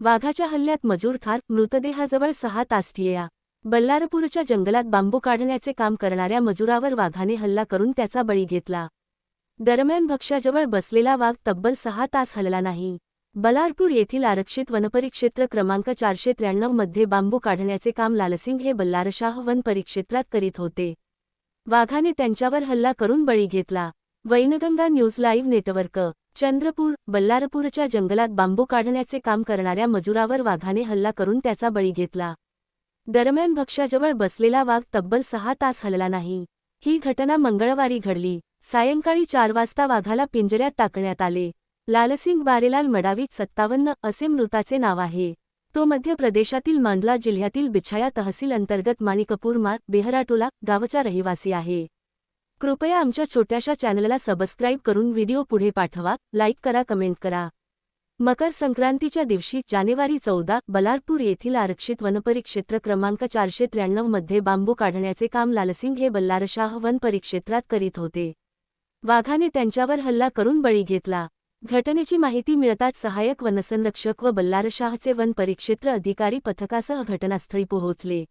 वाघाच्या हल्ल्यात मजूरखार मृतदेहाजवळ सहा तास टिया बल्लारपूरच्या जंगलात बांबू काढण्याचे काम करणाऱ्या मजुरावर वाघाने हल्ला करून त्याचा बळी घेतला. दरम्यान भक्ष्याजवळ बसलेला वाघ तब्बल सहा तास हलला नाही. बल्लारपूर येथील आरक्षित वनपरिक्षेत्र क्रमांक चारशे त्र्याण्णवमध्ये बांबू काढण्याचे काम लालसिंग हे बल्लारशाह वन परिक्षेत्रात करीत होते. वाघाने त्यांच्यावर हल्ला करून बळी घेतला. Wainganga news live network Chandrapur बल्लारपूरच्या जंगलात बांबू काढण्याचे काम करणाऱ्या मजुरावर वाघाने हल्ला करून त्याचा बळी घेतला. दरम्यान भक्ष्याजवळ बसलेला वाघ तब्बल सहा तास हलला नाही. ही घटना मंगळवारी घडली. सायंकाळी चार वाजता वाघाला पिंजऱ्यात टाकण्यात आले. लालसिंग बारेलाल मडावीत सत्तावन्न असे मृताचे नाव आहे. तो मध्य प्रदेशातील मांडला जिल्ह्यातील बिछाया तहसील अंतर्गत माणिकपूर मार्ग बेहराटोला गावचा रहिवासी आहे. कृपया आमच्या छोट्याशा चॅनलला सबस्क्राईब करून व्हिडिओ पुढे पाठवा लाईक करा कमेंट करा. मकर संक्रांतीच्या दिवशी जानेवारी चौदा बलारपूर येथील आरक्षित वनपरिक्षेत्र क्रमांक चारशे त्र्याण्णवमध्ये बांबू काढण्याचे काम लालसिंग हे बल्लारशाह वन परिक्षेत्रात करीत होते. वाघाने त्यांच्यावर हल्ला करून बळी घेतला. घटनेची माहिती मिळताच सहाय्यक वनसंरक्षक व बल्लारशाहचे वन परिक्षेत्र अधिकारी पथकासह घटनास्थळी पोहोचले.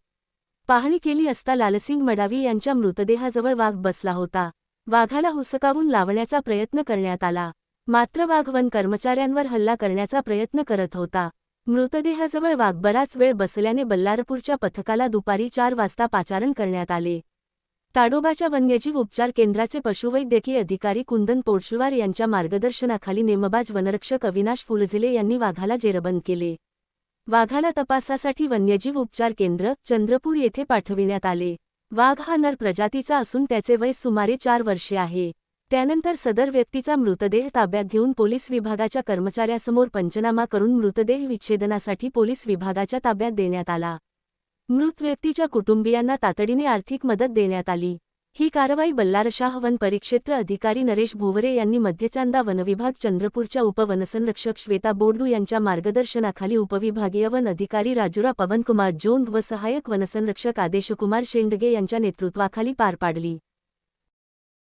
पाहणी केली असता लालसिंग मडावी यांच्या मृतदेहाजवळ वाघ बसला होता. वाघाला हुसकावून लावण्याचा प्रयत्न करण्यात आला. मात्र वाघ वन कर्मचाऱ्यांवर हल्ला करण्याचा प्रयत्न करत होता. मृतदेहाजवळ वाघ बराच वेळ बसल्याने बल्लारपूरच्या पथकाला दुपारी चार वाजता पाचारण करण्यात आले. ताडोबाच्या वन्यजीव उपचार केंद्राचे पशुवैद्यकीय अधिकारी कुंदन पोडशुवार यांच्या मार्गदर्शनाखाली नेमबाज वनरक्षक अविनाश फुलझिले यांनी वाघाला जेरबंद केले. वाघाला तपासासाठी वन्यजीव उपचार केंद्र चंद्रपूर येथे पाठविण्यात आले. वाघ हा नर प्रजातीचा असून त्याचे वय सुमारे चार वर्षे आहे. त्यानंतर सदर व्यक्तीचा मृतदेह ताब्यात घेऊन पोलीस विभागाच्या कर्मचाऱ्यासमोर पंचनामा करून मृतदेह विच्छेदनासाठी पोलीस विभागाच्या ताब्यात देण्यात आला. मृत व्यक्तीच्या कुटुंबियांना तातडीने आर्थिक मदत देण्यात आली. ही कारवाई बल्लारशाह वन परिक्षेत्र अधिकारी नरेश भोवरे यांनी मध्यचांदा वनविभाग चंद्रपूरच्या उपवनसंरक्षक श्वेता बोर्डू यांच्या मार्गदर्शनाखाली उपविभागीय वन अधिकारी राजुरा पवनकुमार जोंग व सहाय्यक वनसंरक्षक आदेशकुमार शेंडगे यांच्या नेतृत्वाखाली पार पाडली.